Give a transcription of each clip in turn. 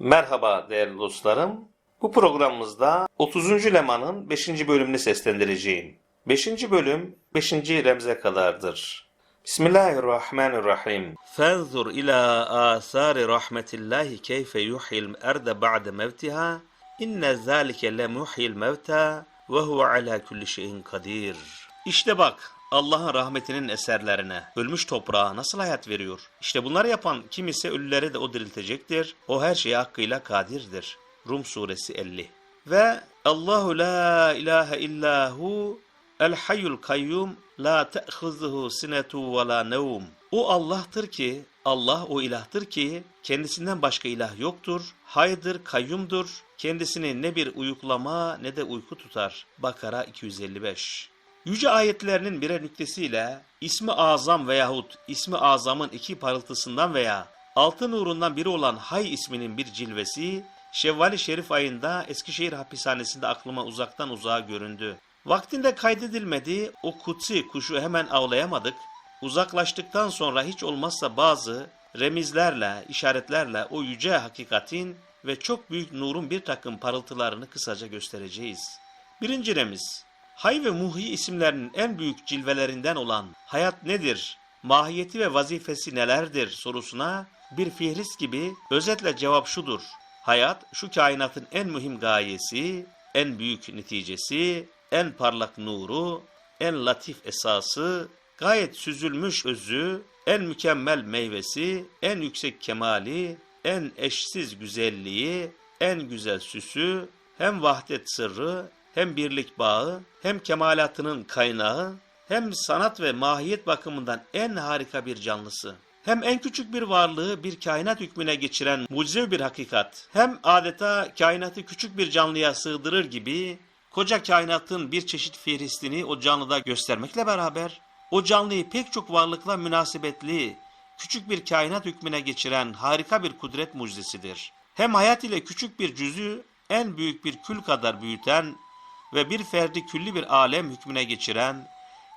Merhaba değerli dostlarım. Bu programımızda 30. Leman'ın 5. bölümünü seslendireceğim. 5. bölüm 5. remze kadardır. Bismillahirrahmanirrahim. Fenzur ila asari rahmetillahi keyfe yuhyil erde ba'de mevtiha. İnne zâlike lemuhyil mevta ve huve ala kulli şeyin kadir. İşte bak Allah'ın rahmetinin eserlerine, ölmüş toprağa nasıl hayat veriyor? İşte bunları yapan kim ise ölüleri de o diriltecektir. O her şeye hakkıyla kadirdir. Rum suresi 50. Ve Allahu la ilahe illahu el hayyul kayyum la te'huzuhu sinetu ve la nevm. O Allah'tır ki, Allah o ilahtır ki kendisinden başka ilah yoktur. Haydır, kayyumdur. Kendisini ne bir uyuklama ne de uyku tutar. Bakara 255. Yüce ayetlerinin birer nüktesiyle ismi azam veyahut ismi azamın iki parıltısından veya altı nurundan biri olan Hay isminin bir cilvesi Şevval-i Şerif ayında Eskişehir hapishanesinde aklıma uzaktan uzağa göründü. Vaktinde kaydedilmedi, o kutsi kuşu hemen avlayamadık. Uzaklaştıktan sonra hiç olmazsa bazı remizlerle, işaretlerle o yüce hakikatin ve çok büyük nurun bir takım parıltılarını kısaca göstereceğiz. Birinci remiz, Hay ve Muhi isimlerinin en büyük cilvelerinden olan hayat nedir, mahiyeti ve vazifesi nelerdir sorusuna bir fihris gibi özetle cevap şudur. Hayat şu kainatın en mühim gayesi, en büyük neticesi, en parlak nuru, en latif esası, gayet süzülmüş özü, en mükemmel meyvesi, en yüksek kemali, en eşsiz güzelliği, en güzel süsü, hem vahdet sırrı, hem birlik bağı, hem kemalatının kaynağı, hem sanat ve mahiyet bakımından en harika bir canlısı. Hem en küçük bir varlığı bir kainat hükmüne geçiren mucizevi bir hakikat, hem adeta kainatı küçük bir canlıya sığdırır gibi, koca kainatın bir çeşit fihristini o canlıda göstermekle beraber, o canlıyı pek çok varlıkla münasebetli, küçük bir kainat hükmüne geçiren harika bir kudret mucizesidir. Hem hayat ile küçük bir cüzü, en büyük bir kül kadar büyüten ve bir ferdi külli bir alem hükmüne geçiren,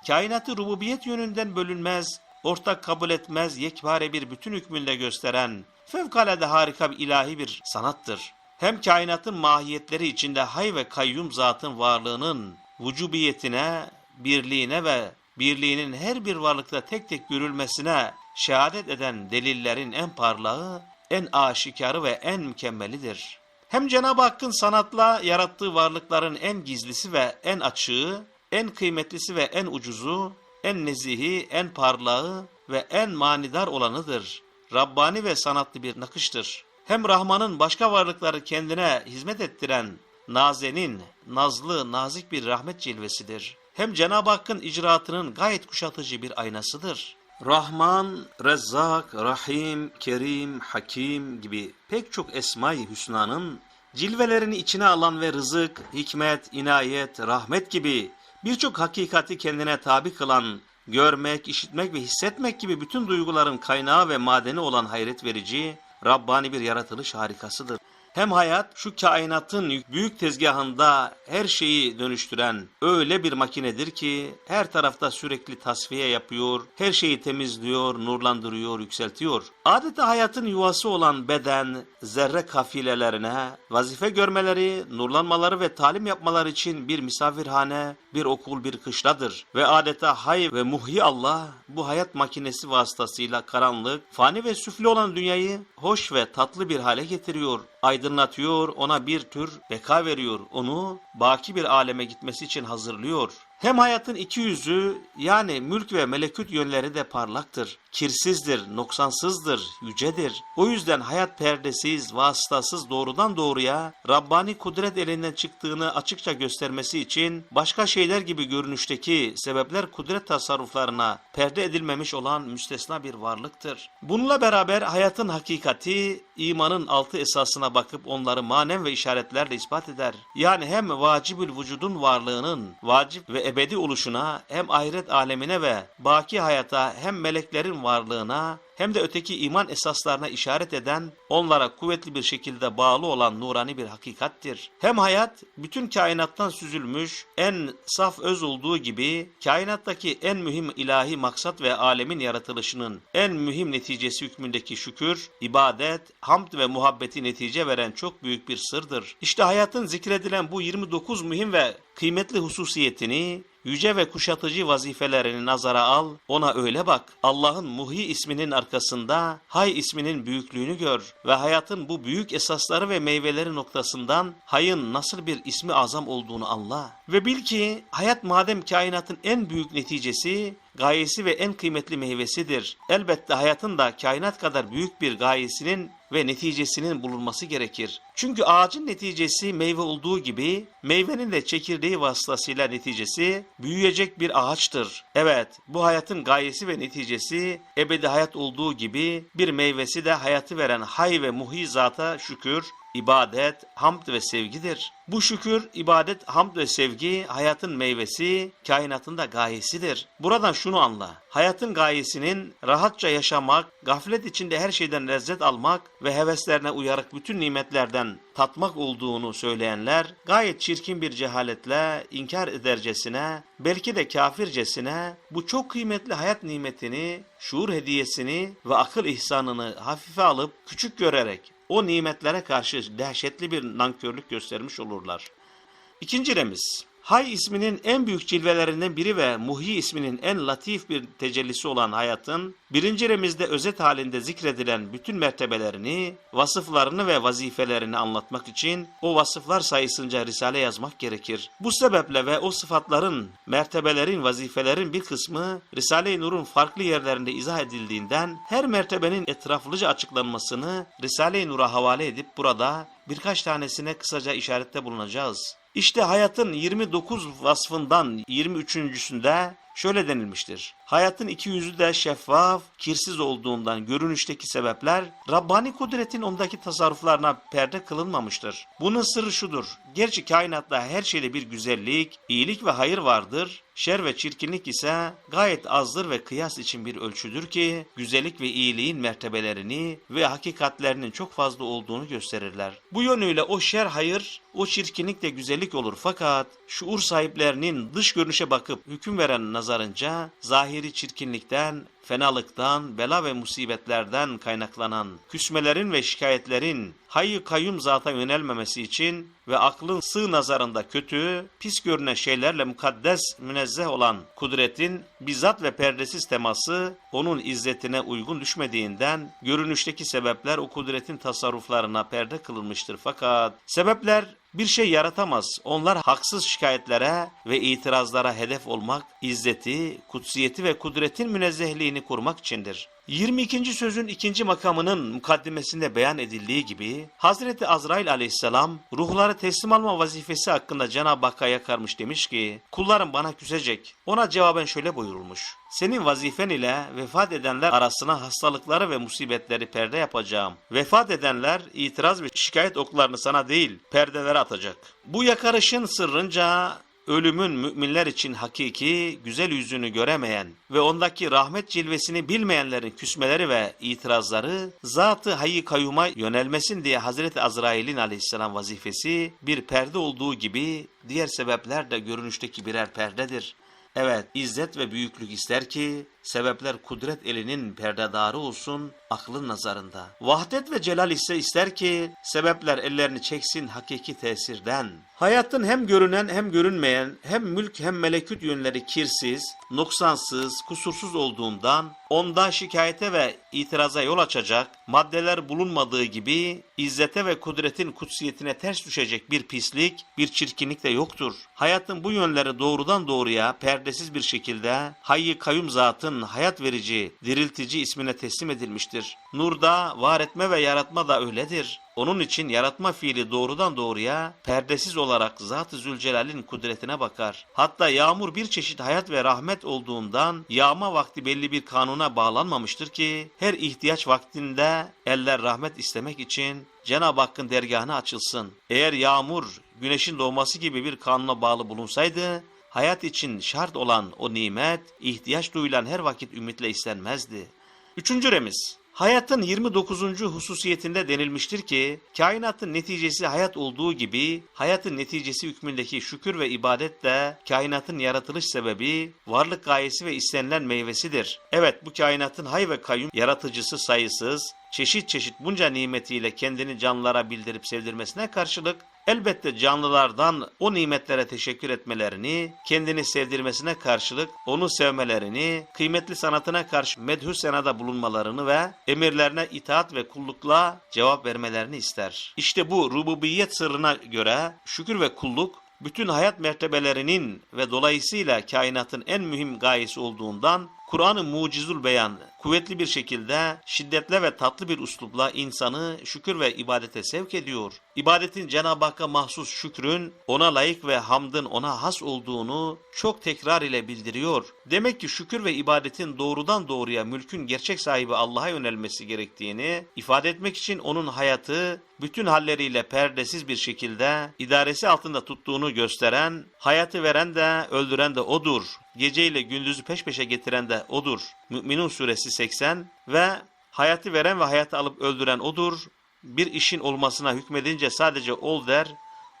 kainatı rububiyet yönünden bölünmez, ortak kabul etmez, yekpare bir bütün hükmünde gösteren, fevkalade harika bir ilahi bir sanattır. Hem kainatın mahiyetleri içinde hay ve kayyum zatın varlığının vücubiyetine, birliğine ve birliğinin her bir varlıkta tek tek görülmesine şehadet eden delillerin en parlağı, en aşikarı ve en mükemmelidir. Hem Cenab-ı Hakk'ın sanatla yarattığı varlıkların en gizlisi ve en açığı, en kıymetlisi ve en ucuzu, en nezihi, en parlağı ve en manidar olanıdır. Rabbani ve sanatlı bir nakıştır. Hem Rahman'ın başka varlıkları kendine hizmet ettiren nazenin, nazlı, nazik bir rahmet cilvesidir. Hem Cenab-ı Hakk'ın icraatının gayet kuşatıcı bir aynasıdır. Rahman, Rezzak, Rahim, Kerim, Hakim gibi pek çok esma-i hüsnanın cilvelerini içine alan ve rızık, hikmet, inayet, rahmet gibi birçok hakikati kendine tabi kılan, görmek, işitmek ve hissetmek gibi bütün duyguların kaynağı ve madeni olan hayret verici, Rabbani bir yaratılış harikasıdır. Hem hayat şu kainatın büyük tezgahında her şeyi dönüştüren öyle bir makinedir ki her tarafta sürekli tasfiye yapıyor, her şeyi temizliyor, nurlandırıyor, yükseltiyor. Adeta hayatın yuvası olan beden, zerre kafilelerine vazife görmeleri, nurlanmaları ve talim yapmaları için bir misafirhane, bir okul, bir kışladır. Ve adeta hay ve muhyi Allah bu hayat makinesi vasıtasıyla karanlık, fani ve süfli olan dünyayı hoş ve tatlı bir hale getiriyor aydınlatıyor, ona bir tür beka veriyor, onu baki bir aleme gitmesi için hazırlıyor. Hem hayatın iki yüzü yani mülk ve melekut yönleri de parlaktır, kirsizdir, noksansızdır, yücedir. O yüzden hayat perdesiz, vasıtasız doğrudan doğruya Rabbani kudret elinden çıktığını açıkça göstermesi için başka şeyler gibi görünüşteki sebepler kudret tasarruflarına perde edilmemiş olan müstesna bir varlıktır. Bununla beraber hayatın hakikati imanın altı esasına bakıp onları manen ve işaretlerle ispat eder. Yani hem vacibül vücudun varlığının vacip ve ebedi oluşuna hem ahiret alemine ve baki hayata hem meleklerin varlığına hem de öteki iman esaslarına işaret eden, onlara kuvvetli bir şekilde bağlı olan nurani bir hakikattir. Hem hayat bütün kainattan süzülmüş, en saf öz olduğu gibi kainattaki en mühim ilahi maksat ve alemin yaratılışının en mühim neticesi hükmündeki şükür, ibadet, hamd ve muhabbeti netice veren çok büyük bir sırdır. İşte hayatın zikredilen bu 29 mühim ve kıymetli hususiyetini yüce ve kuşatıcı vazifelerini nazara al, ona öyle bak. Allah'ın Muhi isminin arkasında Hay isminin büyüklüğünü gör ve hayatın bu büyük esasları ve meyveleri noktasından Hay'ın nasıl bir ismi azam olduğunu anla. Ve bil ki hayat madem kainatın en büyük neticesi, gayesi ve en kıymetli meyvesidir. Elbette hayatın da kainat kadar büyük bir gayesinin ve neticesinin bulunması gerekir. Çünkü ağacın neticesi meyve olduğu gibi meyvenin de çekirdeği vasıtasıyla neticesi büyüyecek bir ağaçtır. Evet bu hayatın gayesi ve neticesi ebedi hayat olduğu gibi bir meyvesi de hayatı veren hay ve muhi zata şükür, ibadet, hamd ve sevgidir. Bu şükür, ibadet, hamd ve sevgi hayatın meyvesi, kainatın da gayesidir. Buradan şunu anla. Hayatın gayesinin rahatça yaşamak, gaflet içinde her şeyden lezzet almak ve heveslerine uyarak bütün nimetlerden tatmak olduğunu söyleyenler gayet çirkin bir cehaletle inkar edercesine, belki de kafircesine bu çok kıymetli hayat nimetini, şuur hediyesini ve akıl ihsanını hafife alıp küçük görerek o nimetlere karşı dehşetli bir nankörlük göstermiş olurlar. İkinci remiz. Hay isminin en büyük cilvelerinden biri ve Muhi isminin en latif bir tecellisi olan hayatın, birinci remizde özet halinde zikredilen bütün mertebelerini, vasıflarını ve vazifelerini anlatmak için o vasıflar sayısınca risale yazmak gerekir. Bu sebeple ve o sıfatların, mertebelerin, vazifelerin bir kısmı Risale-i Nur'un farklı yerlerinde izah edildiğinden her mertebenin etraflıca açıklanmasını Risale-i Nur'a havale edip burada birkaç tanesine kısaca işarette bulunacağız. İşte hayatın 29 vasfından 23.sünde şöyle denilmiştir. Hayatın iki yüzü de şeffaf, kirsiz olduğundan görünüşteki sebepler Rabbani kudretin ondaki tasarruflarına perde kılınmamıştır. Bunun sırrı şudur. Gerçi kainatta her şeyde bir güzellik, iyilik ve hayır vardır. Şer ve çirkinlik ise gayet azdır ve kıyas için bir ölçüdür ki güzellik ve iyiliğin mertebelerini ve hakikatlerinin çok fazla olduğunu gösterirler. Bu yönüyle o şer hayır, o çirkinlik de güzellik olur fakat şuur sahiplerinin dış görünüşe bakıp hüküm veren nazarınca zahiri çirkinlikten, fenalıktan, bela ve musibetlerden kaynaklanan küsmelerin ve şikayetlerin hayy kayyum zata yönelmemesi için ve aklın sığ nazarında kötü, pis görünen şeylerle mukaddes, münezzeh olan kudretin bizzat ve perdesiz teması onun izzetine uygun düşmediğinden görünüşteki sebepler o kudretin tasarruflarına perde kılınmıştır. Fakat sebepler bir şey yaratamaz. Onlar haksız şikayetlere ve itirazlara hedef olmak, izzeti, kutsiyeti ve kudretin münezzehliğini kurmak içindir. 22. sözün ikinci makamının mukaddimesinde beyan edildiği gibi Hazreti Azrail aleyhisselam ruhları teslim alma vazifesi hakkında Cenab-ı Hakk'a yakarmış demiş ki kullarım bana küsecek. Ona cevaben şöyle buyurulmuş. Senin vazifen ile vefat edenler arasına hastalıkları ve musibetleri perde yapacağım. Vefat edenler itiraz ve şikayet oklarını sana değil perdelere atacak. Bu yakarışın sırrınca ölümün müminler için hakiki, güzel yüzünü göremeyen ve ondaki rahmet cilvesini bilmeyenlerin küsmeleri ve itirazları zatı hayy kayyuma yönelmesin diye Hazreti Azrail'in aleyhisselam vazifesi bir perde olduğu gibi diğer sebepler de görünüşteki birer perdedir. Evet, izzet ve büyüklük ister ki sebepler kudret elinin perdedarı olsun aklın nazarında. Vahdet ve celal ise ister ki sebepler ellerini çeksin hakiki tesirden. Hayatın hem görünen hem görünmeyen hem mülk hem melekut yönleri kirsiz, noksansız, kusursuz olduğundan onda şikayete ve itiraza yol açacak maddeler bulunmadığı gibi izzete ve kudretin kutsiyetine ters düşecek bir pislik, bir çirkinlik de yoktur. Hayatın bu yönleri doğrudan doğruya perdesiz bir şekilde hayy kayyum zatın hayat verici, diriltici ismine teslim edilmiştir. Nurda var etme ve yaratma da öyledir. Onun için yaratma fiili doğrudan doğruya perdesiz olarak Zat-ı Zülcelal'in kudretine bakar. Hatta yağmur bir çeşit hayat ve rahmet olduğundan yağma vakti belli bir kanuna bağlanmamıştır ki her ihtiyaç vaktinde eller rahmet istemek için Cenab-ı Hakk'ın dergahına açılsın. Eğer yağmur güneşin doğması gibi bir kanuna bağlı bulunsaydı hayat için şart olan o nimet ihtiyaç duyulan her vakit ümitle istenmezdi. Üçüncü remiz. Hayatın 29. hususiyetinde denilmiştir ki, kainatın neticesi hayat olduğu gibi, hayatın neticesi hükmündeki şükür ve ibadet de kainatın yaratılış sebebi, varlık gayesi ve istenilen meyvesidir. Evet bu kainatın hay ve kayyum yaratıcısı sayısız, çeşit çeşit bunca nimetiyle kendini canlılara bildirip sevdirmesine karşılık, elbette canlılardan o nimetlere teşekkür etmelerini, kendini sevdirmesine karşılık onu sevmelerini, kıymetli sanatına karşı medhü senada bulunmalarını ve emirlerine itaat ve kullukla cevap vermelerini ister. İşte bu rububiyet sırrına göre şükür ve kulluk bütün hayat mertebelerinin ve dolayısıyla kainatın en mühim gayesi olduğundan Kur'an-ı Mucizul Beyan kuvvetli bir şekilde şiddetle ve tatlı bir üslupla insanı şükür ve ibadete sevk ediyor. İbadetin Cenab-ı Hakk'a mahsus şükrün ona layık ve hamdın ona has olduğunu çok tekrar ile bildiriyor. Demek ki şükür ve ibadetin doğrudan doğruya mülkün gerçek sahibi Allah'a yönelmesi gerektiğini ifade etmek için onun hayatı bütün halleriyle perdesiz bir şekilde idaresi altında tuttuğunu gösteren, hayatı veren de öldüren de odur. Gece ile gündüzü peş peşe getiren de odur. Mü'minun suresi 80 ve hayatı veren ve hayatı alıp öldüren odur. Bir işin olmasına hükmedince sadece ol der,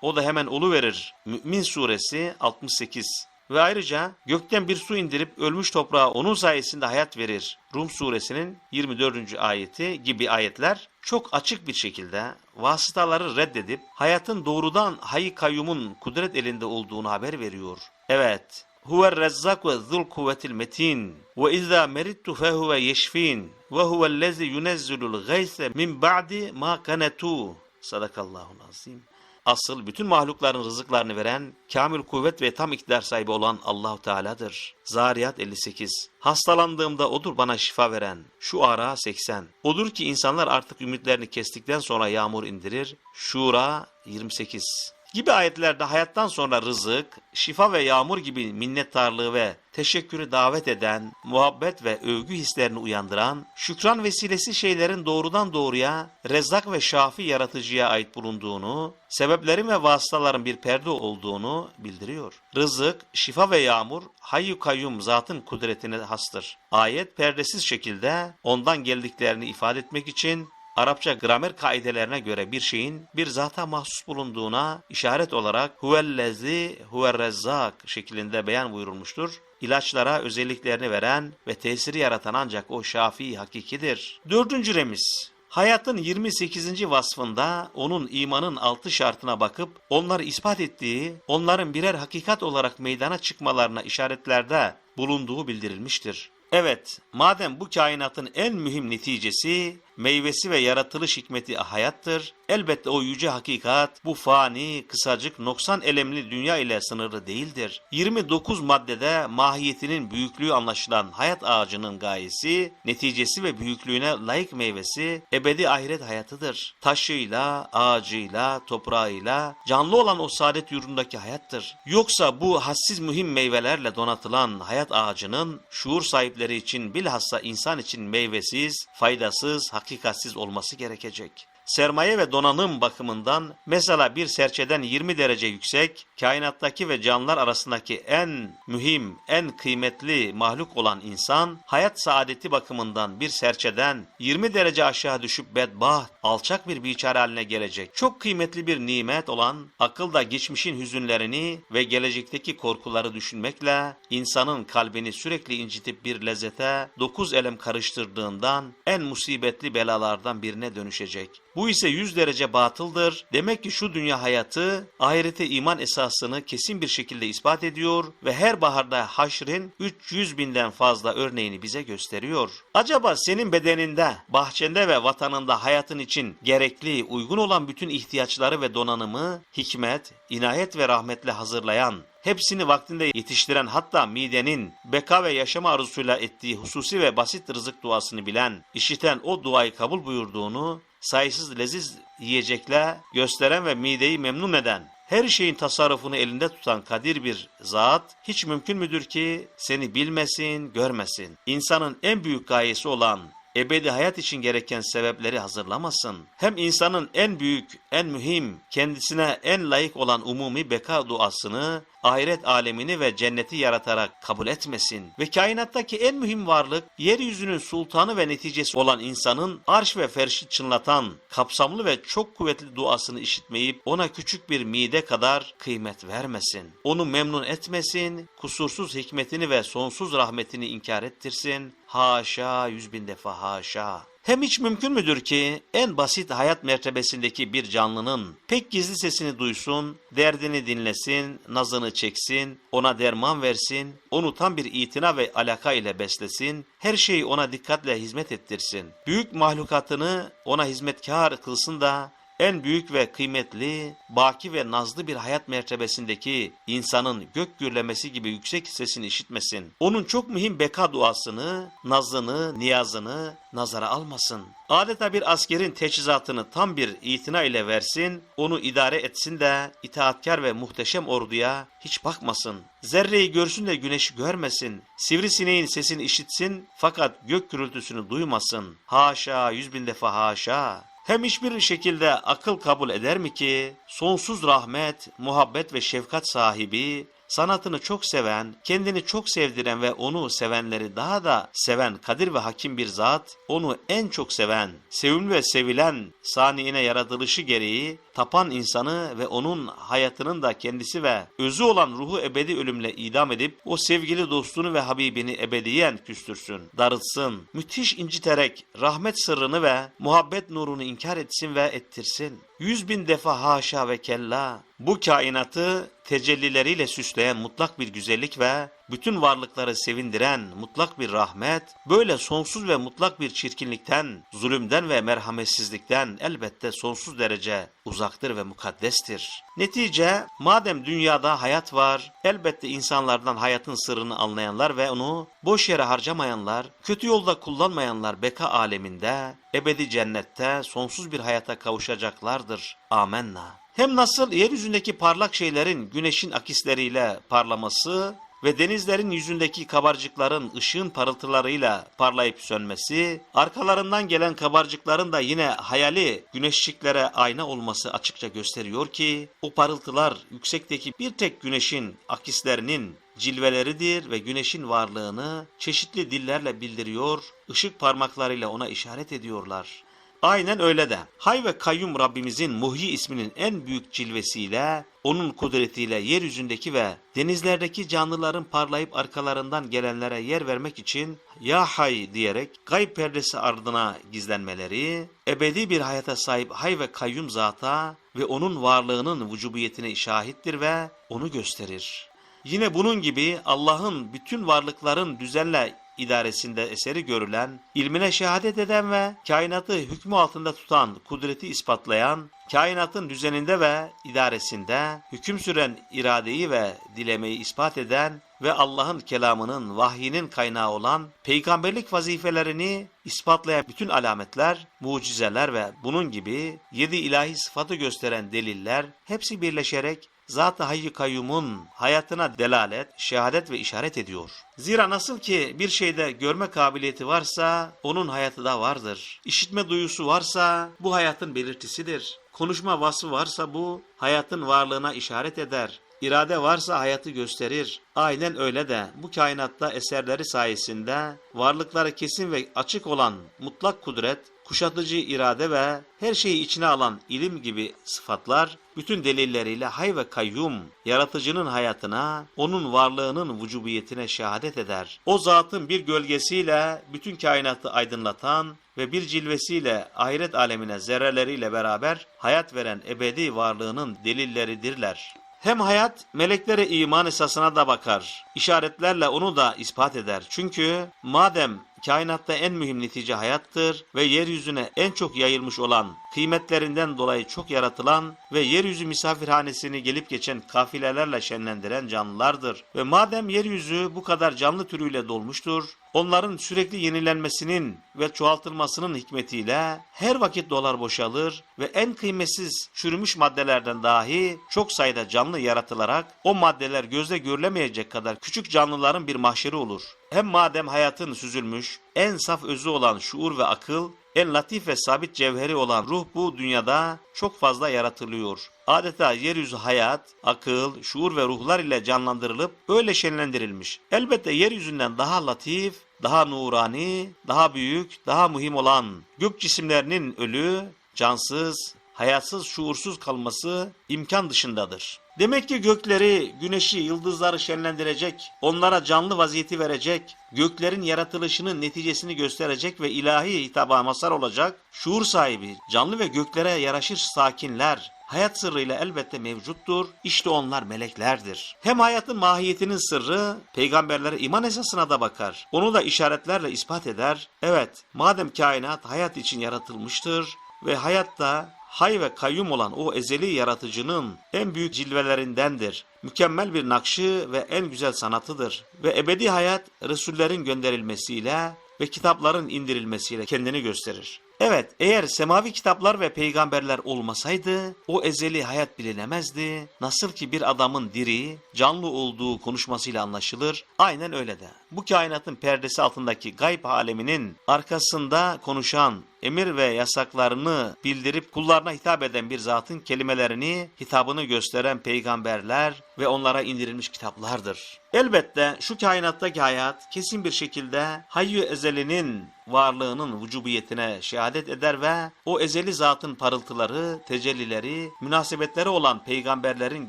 o da hemen olu verir. Mü'min suresi 68 ve ayrıca gökten bir su indirip ölmüş toprağa onun sayesinde hayat verir. Rum suresinin 24. ayeti gibi ayetler çok açık bir şekilde vasıtaları reddedip hayatın doğrudan hayy kayyumun kudret elinde olduğunu haber veriyor. Evet, ve zul kuvvetil metin ve izâ merittu fehuve yeşfin ve huvellezi yunezzilul gayse min ba'di ma kanetu. Sadakallahul azim. Asıl bütün mahlukların rızıklarını veren, kamil kuvvet ve tam iktidar sahibi olan Allahu Teala'dır. Zariyat 58. Hastalandığımda odur bana şifa veren. Şu ara 80. Odur ki insanlar artık ümitlerini kestikten sonra yağmur indirir. Şura 28 gibi ayetlerde hayattan sonra rızık, şifa ve yağmur gibi minnettarlığı ve teşekkürü davet eden, muhabbet ve övgü hislerini uyandıran, şükran vesilesi şeylerin doğrudan doğruya rezzak ve şafi yaratıcıya ait bulunduğunu, sebeplerin ve vasıtaların bir perde olduğunu bildiriyor. Rızık, şifa ve yağmur hayyu kayyum zatın kudretine hastır. Ayet perdesiz şekilde ondan geldiklerini ifade etmek için Arapça gramer kaidelerine göre bir şeyin bir zata mahsus bulunduğuna işaret olarak huvellezi huverrezzak şeklinde beyan buyurulmuştur. İlaçlara özelliklerini veren ve tesiri yaratan ancak o şafi hakikidir. Dördüncü remiz. Hayatın 28. vasfında onun imanın altı şartına bakıp onları ispat ettiği, onların birer hakikat olarak meydana çıkmalarına işaretlerde bulunduğu bildirilmiştir. Evet, madem bu kainatın en mühim neticesi, meyvesi ve yaratılış hikmeti hayattır, elbette o yüce hakikat bu fani, kısacık, noksan elemli dünya ile sınırlı değildir. 29 maddede mahiyetinin büyüklüğü anlaşılan hayat ağacının gayesi, neticesi ve büyüklüğüne layık meyvesi ebedi ahiret hayatıdır. Taşıyla, ağacıyla, toprağıyla, canlı olan o saadet yurdundaki hayattır. Yoksa bu hassiz mühim meyvelerle donatılan hayat ağacının şuur sahipleri için bilhassa insan için meyvesiz, faydasız, hakikatsiz olması gerekecek. Sermaye ve donanım bakımından mesela bir serçeden 20 derece yüksek, kainattaki ve canlılar arasındaki en mühim, en kıymetli mahluk olan insan, hayat saadeti bakımından bir serçeden 20 derece aşağı düşüp bedbaht, alçak bir biçare haline gelecek. Çok kıymetli bir nimet olan akılda geçmişin hüzünlerini ve gelecekteki korkuları düşünmekle insanın kalbini sürekli incitip bir lezzete dokuz elem karıştırdığından en musibetli belalardan birine dönüşecek. Bu ise yüz derece batıldır. Demek ki şu dünya hayatı ahirete iman esasını kesin bir şekilde ispat ediyor ve her baharda haşrin 300 binden fazla örneğini bize gösteriyor. Acaba senin bedeninde, bahçende ve vatanında hayatın için gerekli, uygun olan bütün ihtiyaçları ve donanımı hikmet, inayet ve rahmetle hazırlayan hepsini vaktinde yetiştiren hatta midenin beka ve yaşama arzusuyla ettiği hususi ve basit rızık duasını bilen, işiten o duayı kabul buyurduğunu sayısız leziz yiyecekle gösteren ve mideyi memnun eden, her şeyin tasarrufunu elinde tutan kadir bir zat, hiç mümkün müdür ki seni bilmesin, görmesin? İnsanın en büyük gayesi olan ebedi hayat için gereken sebepleri hazırlamasın. Hem insanın en büyük, en mühim, kendisine en layık olan umumi beka duasını ahiret alemini ve cenneti yaratarak kabul etmesin ve kainattaki en mühim varlık yeryüzünün sultanı ve neticesi olan insanın arş ve ferşi çınlatan kapsamlı ve çok kuvvetli duasını işitmeyip ona küçük bir mide kadar kıymet vermesin. Onu memnun etmesin, kusursuz hikmetini ve sonsuz rahmetini inkar ettirsin. Haşa yüz bin defa haşa. Hem hiç mümkün müdür ki en basit hayat mertebesindeki bir canlının pek gizli sesini duysun, derdini dinlesin, nazını çeksin, ona derman versin, onu tam bir itina ve alaka ile beslesin, her şeyi ona dikkatle hizmet ettirsin. Büyük mahlukatını ona hizmetkar kılsın da en büyük ve kıymetli, baki ve nazlı bir hayat mertebesindeki insanın gök gürlemesi gibi yüksek sesini işitmesin. Onun çok mühim beka duasını, nazını, niyazını nazara almasın. Adeta bir askerin teçhizatını tam bir itina ile versin, onu idare etsin de itaatkar ve muhteşem orduya hiç bakmasın. Zerreyi görsün de güneşi görmesin. Sivrisineğin sesini işitsin fakat gök gürültüsünü duymasın. Haşa yüz bin defa haşa. Hem hiçbir şekilde akıl kabul eder mi ki sonsuz rahmet, muhabbet ve şefkat sahibi, sanatını çok seven, kendini çok sevdiren ve onu sevenleri daha da seven kadir ve hakim bir zat, onu en çok seven, sevimli ve sevilen saniine yaratılışı gereği tapan insanı ve onun hayatının da kendisi ve özü olan ruhu ebedi ölümle idam edip o sevgili dostunu ve Habibini ebediyen küstürsün, darılsın, müthiş inciterek rahmet sırrını ve muhabbet nurunu inkar etsin ve ettirsin. Yüz bin defa haşa ve kella bu kainatı tecellileriyle süsleyen mutlak bir güzellik ve bütün varlıkları sevindiren mutlak bir rahmet, böyle sonsuz ve mutlak bir çirkinlikten, zulümden ve merhametsizlikten elbette sonsuz derece uzaktır ve mukaddestir. Netice, madem dünyada hayat var, elbette insanlardan hayatın sırrını anlayanlar ve onu boş yere harcamayanlar, kötü yolda kullanmayanlar beka aleminde, ebedi cennette sonsuz bir hayata kavuşacaklardır. Amenna. Hem nasıl yeryüzündeki parlak şeylerin güneşin akisleriyle parlaması ve denizlerin yüzündeki kabarcıkların ışığın parıltılarıyla parlayıp sönmesi, arkalarından gelen kabarcıkların da yine hayali güneşçiklere ayna olması açıkça gösteriyor ki, o parıltılar yüksekteki bir tek güneşin akislerinin cilveleridir ve güneşin varlığını çeşitli dillerle bildiriyor, ışık parmaklarıyla ona işaret ediyorlar. Aynen öyle de. Hay ve kayyum Rabbimizin Muhyi isminin en büyük cilvesiyle, onun kudretiyle yeryüzündeki ve denizlerdeki canlıların parlayıp arkalarından gelenlere yer vermek için Ya Hay diyerek gayb perdesi ardına gizlenmeleri, ebedi bir hayata sahip Hay ve kayyum zata ve onun varlığının vücubiyetine şahittir ve onu gösterir. Yine bunun gibi Allah'ın bütün varlıkların düzenle idaresinde eseri görülen, ilmine şehadet eden ve kainatı hükmü altında tutan, kudreti ispatlayan, kainatın düzeninde ve idaresinde hüküm süren iradeyi ve dilemeyi ispat eden ve Allah'ın kelamının, vahyinin kaynağı olan peygamberlik vazifelerini ispatlayan bütün alametler, mucizeler ve bunun gibi yedi ilahi sıfatı gösteren deliller hepsi birleşerek Zat-ı Hayy Kayyum'un hayatına delalet, şehadet ve işaret ediyor. Zira nasıl ki bir şeyde görme kabiliyeti varsa onun hayatı da vardır. İşitme duyusu varsa bu hayatın belirtisidir. Konuşma vasfı varsa bu hayatın varlığına işaret eder. İrade varsa hayatı gösterir. Aynen öyle de bu kainatta eserleri sayesinde varlıkları kesin ve açık olan mutlak kudret, kuşatıcı irade ve her şeyi içine alan ilim gibi sıfatlar bütün delilleriyle hay ve kayyum, yaratıcının hayatına, onun varlığının vücubiyetine şehadet eder. O zatın bir gölgesiyle bütün kainatı aydınlatan ve bir cilvesiyle ahiret alemine zerreleriyle beraber hayat veren ebedi varlığının delilleridirler. Hem hayat meleklere iman esasına da bakar. İşaretlerle onu da ispat eder. Çünkü madem kainatta en mühim netice hayattır ve yeryüzüne en çok yayılmış olan, kıymetlerinden dolayı çok yaratılan ve yeryüzü misafirhanesini gelip geçen kafilelerle şenlendiren canlılardır. Ve madem yeryüzü bu kadar canlı türüyle dolmuştur, onların sürekli yenilenmesinin ve çoğaltılmasının hikmetiyle her vakit dolar boşalır ve en kıymetsiz çürümüş maddelerden dahi çok sayıda canlı yaratılarak o maddeler gözle görülemeyecek kadar küçük canlıların bir mahşeri olur. Hem madem hayatın süzülmüş, en saf özü olan şuur ve akıl, en latif ve sabit cevheri olan ruh bu dünyada çok fazla yaratılıyor. Adeta yeryüzü hayat, akıl, şuur ve ruhlar ile canlandırılıp öyle şenlendirilmiş. Elbette yeryüzünden daha latif, daha nurani, daha büyük, daha mühim olan gök cisimlerinin ölü, cansız, hayatsız, şuursuz kalması imkan dışındadır. Demek ki gökleri, güneşi, yıldızları şenlendirecek, onlara canlı vaziyeti verecek, göklerin yaratılışının neticesini gösterecek ve ilahi hitaba mazhar olacak, şuur sahibi, canlı ve göklere yaraşır sakinler, hayat sırrıyla elbette mevcuttur. İşte onlar meleklerdir. Hem hayatın mahiyetinin sırrı peygamberlere iman esasına da bakar. Onu da işaretlerle ispat eder. Evet, madem kainat hayat için yaratılmıştır ve hayatta hay ve kayyum olan o ezeli yaratıcının en büyük cilvelerindendir. Mükemmel bir nakşı ve en güzel sanatıdır. Ve ebedi hayat Resullerin gönderilmesiyle ve kitapların indirilmesiyle kendini gösterir. Evet, eğer semavi kitaplar ve peygamberler olmasaydı o ezeli hayat bilinemezdi. Nasıl ki bir adamın diri, canlı olduğu konuşmasıyla anlaşılır. Aynen öyle de. Bu kainatın perdesi altındaki gayb aleminin arkasında konuşan, emir ve yasaklarını bildirip kullarına hitap eden bir zatın kelimelerini, hitabını gösteren peygamberler ve onlara indirilmiş kitaplardır. Elbette şu kainattaki hayat kesin bir şekilde hayyü ezelinin varlığının vücubiyetine şehadet eder ve o ezeli zatın parıltıları, tecellileri, münasebetleri olan peygamberlerin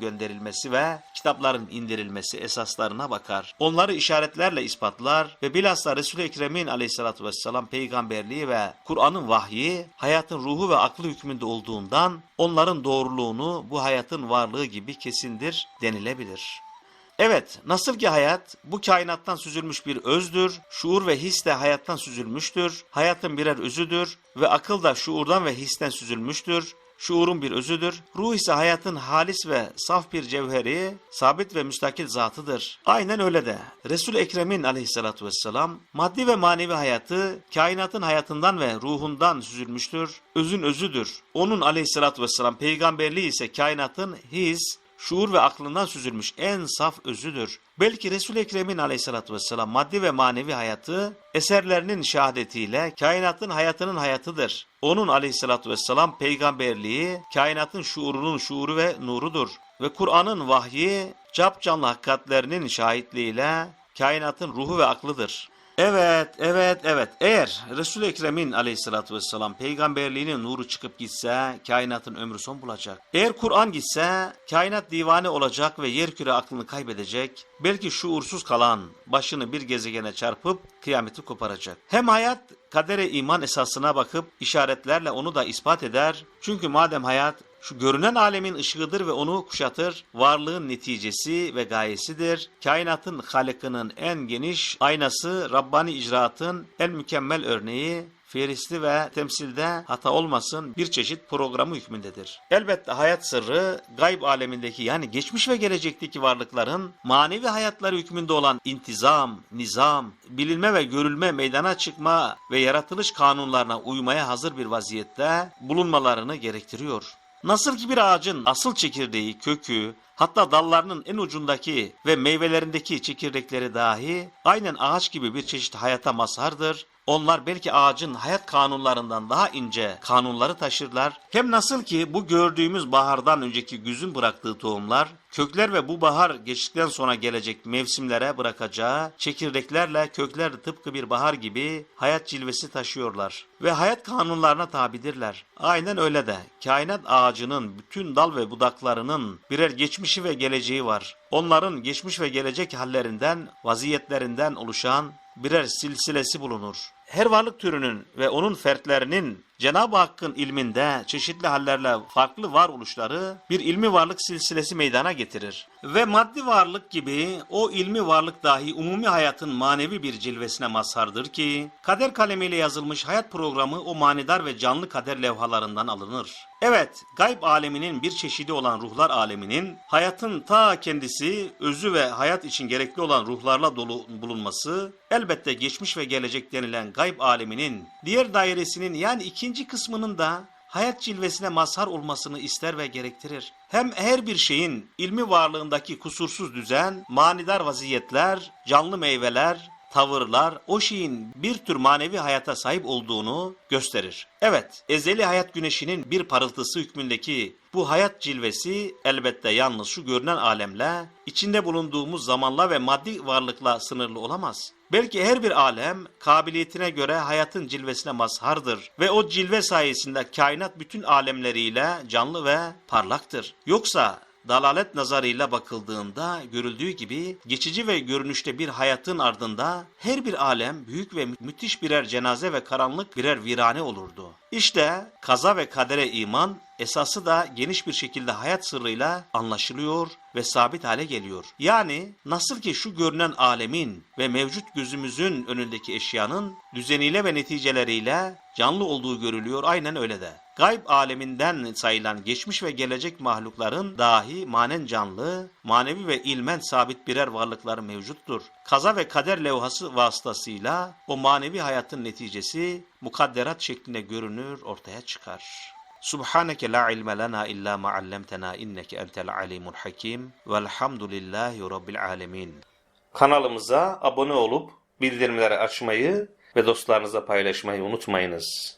gönderilmesi ve kitapların indirilmesi esaslarına bakar. Onları işaretlerle ispatlar ve bilhassa Resul-i Ekrem'in aleyhissalatü vesselam peygamberliği ve Kur'an'ın vahyi hayatın ruhu ve aklı hükmünde olduğundan onların doğruluğunu bu hayatın varlığı gibi kesindir denilebilir. Evet, nasıl ki hayat bu kainattan süzülmüş bir özdür, şuur ve his de hayattan süzülmüştür, hayatın birer özüdür ve akıl da şuurdan ve histen süzülmüştür. Şuurun bir özüdür. Ruh ise hayatın halis ve saf bir cevheri, sabit ve müstakil zatıdır. Aynen öyle de. Resul-i Ekrem'in aleyhissalatu vesselam maddi ve manevi hayatı kainatın hayatından ve ruhundan süzülmüştür. Özün özüdür. Onun aleyhissalatu vesselam peygamberliği ise kainatın his, şuur ve aklından süzülmüş en saf özüdür. Belki Resul-i Ekrem'in aleyhissalatü vesselam maddi ve manevi hayatı eserlerinin şehadetiyle kainatın hayatının hayatıdır. Onun aleyhissalatü vesselam peygamberliği kainatın şuurunun şuuru ve nurudur. Ve Kur'an'ın vahyi capcanlı hakikatlerinin şahitliğiyle kainatın ruhu ve aklıdır. Evet, evet, evet. Eğer Resul-i Ekrem'in aleyhissalatü vesselam peygamberliğinin nuru çıkıp gitse kainatın ömrü son bulacak. Eğer Kur'an gitse kainat divane olacak ve yerküre aklını kaybedecek. Belki şuursuz kalan başını bir gezegene çarpıp kıyameti koparacak. Hem hayat kadere iman esasına bakıp işaretlerle onu da ispat eder. Çünkü madem hayat şu görünen alemin ışığıdır ve onu kuşatır. Varlığın neticesi ve gayesidir. Kainatın halikinin en geniş aynası, Rabbani icraatın en mükemmel örneği, Fihristi ve temsilde hata olmasın bir çeşit programı hükmündedir. Elbette hayat sırrı gayb alemindeki yani geçmiş ve gelecekteki varlıkların manevi hayatları hükmünde olan intizam, nizam, bilinme ve görülme meydana çıkma ve yaratılış kanunlarına uymaya hazır bir vaziyette bulunmalarını gerektiriyor. Nasıl ki bir ağacın asıl çekirdeği, kökü, hatta dallarının en ucundaki ve meyvelerindeki çekirdekleri dahi aynen ağaç gibi bir çeşit hayata mazhardır. Onlar belki ağacın hayat kanunlarından daha ince kanunları taşırlar. Hem nasıl ki bu gördüğümüz bahardan önceki güzün bıraktığı tohumlar, kökler ve bu bahar geçtikten sonra gelecek mevsimlere bırakacağı çekirdeklerle kökler tıpkı bir bahar gibi hayat cilvesi taşıyorlar. Ve hayat kanunlarına tabidirler. Aynen öyle de kainat ağacının bütün dal ve budaklarının birer geçmişi ve geleceği var. Onların geçmiş ve gelecek hallerinden, vaziyetlerinden oluşan birer silsilesi bulunur. Her varlık türünün ve onun fertlerinin Cenab-ı Hakk'ın ilminde çeşitli hallerle farklı varoluşları bir ilmi varlık silsilesi meydana getirir. Ve maddi varlık gibi o ilmi varlık dahi umumi hayatın manevi bir cilvesine mazhardır ki kader kalemiyle yazılmış hayat programı o manidar ve canlı kader levhalarından alınır. Evet, gayb aleminin bir çeşidi olan ruhlar aleminin hayatın ta kendisi, özü ve hayat için gerekli olan ruhlarla dolu bulunması elbette geçmiş ve gelecek denilen gayb aleminin diğer dairesinin yani ikinci kısmının da hayat cilvesine mazhar olmasını ister ve gerektirir. Hem her bir şeyin ilmi varlığındaki kusursuz düzen, manidar vaziyetler, canlı meyveler, tavırlar o şeyin bir tür manevi hayata sahip olduğunu gösterir. Evet, ezeli hayat güneşinin bir parıltısı hükmündeki bu hayat cilvesi elbette yalnız şu görünen alemle, içinde bulunduğumuz zamanla ve maddi varlıkla sınırlı olamaz. Belki her bir alem kabiliyetine göre hayatın cilvesine mazhardır ve o cilve sayesinde kainat bütün alemleriyle canlı ve parlaktır. Yoksa dalalet nazarıyla bakıldığında görüldüğü gibi geçici ve görünüşte bir hayatın ardında her bir alem büyük ve mü- müthiş birer cenaze ve karanlık birer virane olurdu. İşte kaza ve kadere iman esası da geniş bir şekilde hayat sırrıyla anlaşılıyor ve sabit hale geliyor. Yani nasıl ki şu görünen alemin ve mevcut gözümüzün önündeki eşyanın düzeniyle ve neticeleriyle canlı olduğu görülüyor aynen öyle de. Gayb aleminden sayılan geçmiş ve gelecek mahlukların dahi manen canlı, manevi ve ilmen sabit birer varlıkları mevcuttur. Kaza ve kader levhası vasıtasıyla o manevi hayatın neticesi mukadderat şeklinde görünür, ortaya çıkar. Subhaneke la ilme lena illa ma allamtena inneke entel alimul hakim velhamdülillahi rabbil alemin. Kanalımıza abone olup bildirimleri açmayı ve dostlarınızla paylaşmayı unutmayınız.